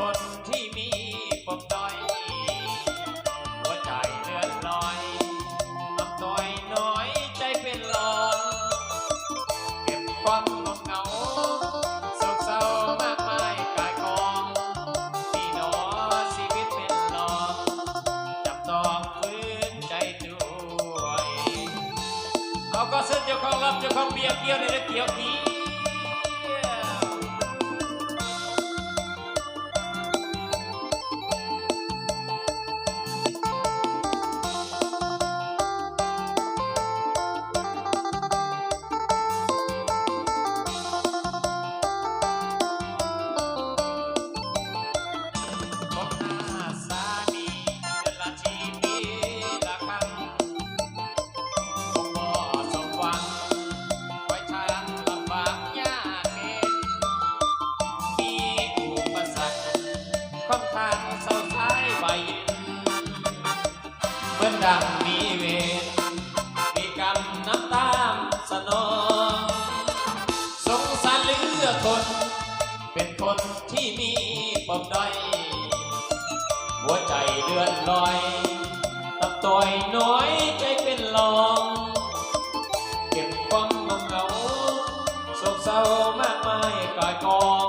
คนที่มีปมด้อยหัวใจเลื่อนลอยน้ำต้อยน้อยใจเป็นลองเก็บความงงเหงาโศกเศร้ามากมายกายกองพี่น้อชีวิตเป็นลองจับต้องฟื้นใจด้วยเอาก็เส้นเจ้าของรับเจ้าของเบียร์เกี่ยวในเรื่องเกี่ยวเดังมีเวรมีกรรมน้ำตามสนองสงสารเหลือทนเป็นคนที่มีปมด้อย หัวใจเลื่อนลอยตับต่อยน้อยใจเป็นลอง เก็บความงงเหงาโศกเศร้ามากมายกายกองนี่หนอชีวิตเป็นลองกับตอง